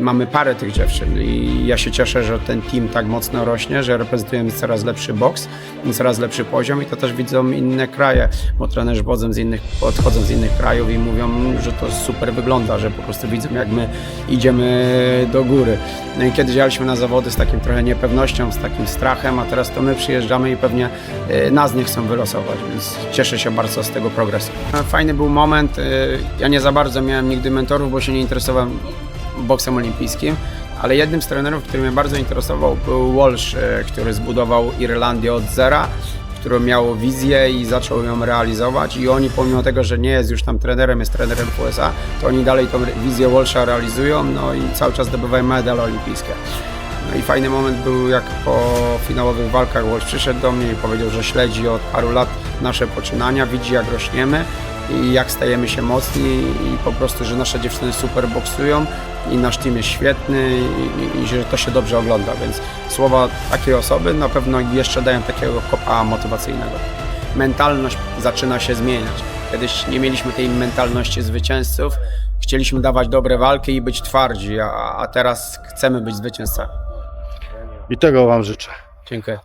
Mamy parę tych dziewczyn i ja się cieszę, że ten team tak mocno rośnie, że reprezentujemy coraz lepszy boks, coraz lepszy poziom i to też widzą inne kraje, bo trenerzy z innych, podchodzą z innych krajów i mówią, że to super wygląda, że po prostu widzą jak my idziemy do góry. No i kiedyś jechaliśmy na zawody z takim trochę niepewnością, z takim strachem, a teraz to my przyjeżdżamy i pewnie e, nas nie chcą wylosować, więc cieszę się bardzo z tego progresu. Fajny był moment, e, ja nie za bardzo miałem nigdy mentorów, bo się nie interesowałem boksem olimpijskim, ale jednym z trenerów, który mnie bardzo interesował był Walsh, e, który zbudował Irlandię od zera, który miał wizję i zaczął ją realizować i oni pomimo tego, że nie jest już tam trenerem, jest trenerem w USA, to oni dalej tą wizję Walsha realizują, no i cały czas zdobywają medale olimpijskie. No i fajny moment był, jak po finałowych walkach Walsh przyszedł do mnie i powiedział, że śledzi od paru lat nasze poczynania, widzi jak rośniemy i jak stajemy się mocni i po prostu, że nasze dziewczyny super boksują i nasz team jest świetny i że to się dobrze ogląda, więc słowa takiej osoby na pewno jeszcze dają takiego kopa motywacyjnego. Mentalność zaczyna się zmieniać. Kiedyś nie mieliśmy tej mentalności zwycięzców, chcieliśmy dawać dobre walki i być twardzi, a, a teraz chcemy być zwycięzcami. I tego Wam życzę. Dziękuję.